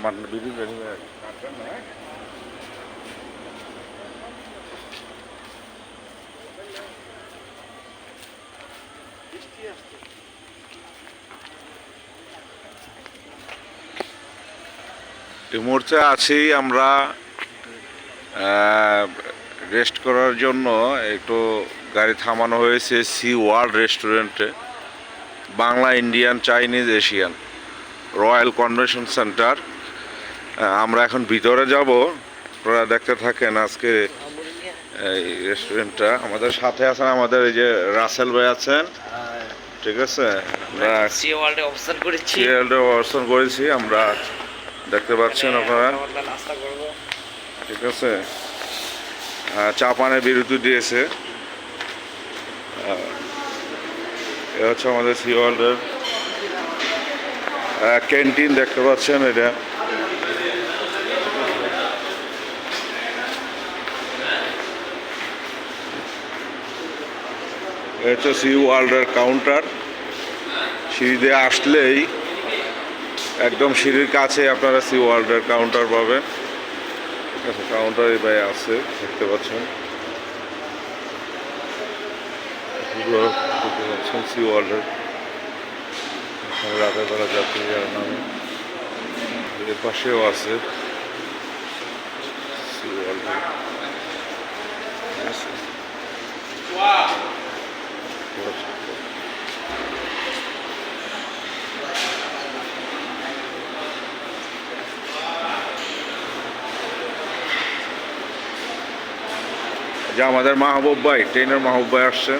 আমার এই মুহূর্তে আছি। আমরা রেস্ট করার জন্য একটু গাড়ি থামানো হয়েছে সি ওয়ার্ল্ড রেস্টুরেন্টে Bangla Indian Chinese Asian royal convention centre আমরা এখন ভিতরে যাব। আপনারা দেখতে থাকেন আজকে এই রেস্টুরেন্টটা আমাদের সাথে আছেন আমাদের এই যে রাসেল ভাই আছেন। ঠিক আছে? আমরা অবস্থান করেছি। অবস্থান করেছি। আমরা দেখতে পাচ্ছেন আপনারা। ঠিক আছে? চা পানের বিরতি দিয়েছে। এ হচ্ছে আমাদের সি ওয়ার্ল্ডের ক্যান্টিন দেখতে পাচ্ছেন এটা। হচ্ছে সি ওয়ার্ল্ডের কাউন্টার। সিঁড়ি দিয়ে আসলেই একদম সিঁড়ির কাছে আপনারা সি ওয়ার্ল্ডের কাউন্টার পাবেন। আছে কাউন্টারে ভাই আছে, দেখতে পাচ্ছেন। দেখতে পাচ্ছেন সি ওয়ার্ল্ডের। রাতের বেলা যাত্রী নামে। এর পাশেও আছে সি ওয়ার্ল্ডের ঠিক আছে? যে আমাদের মাহবুব ভাই ট্রেনের মাহবুব ভাই আসছে।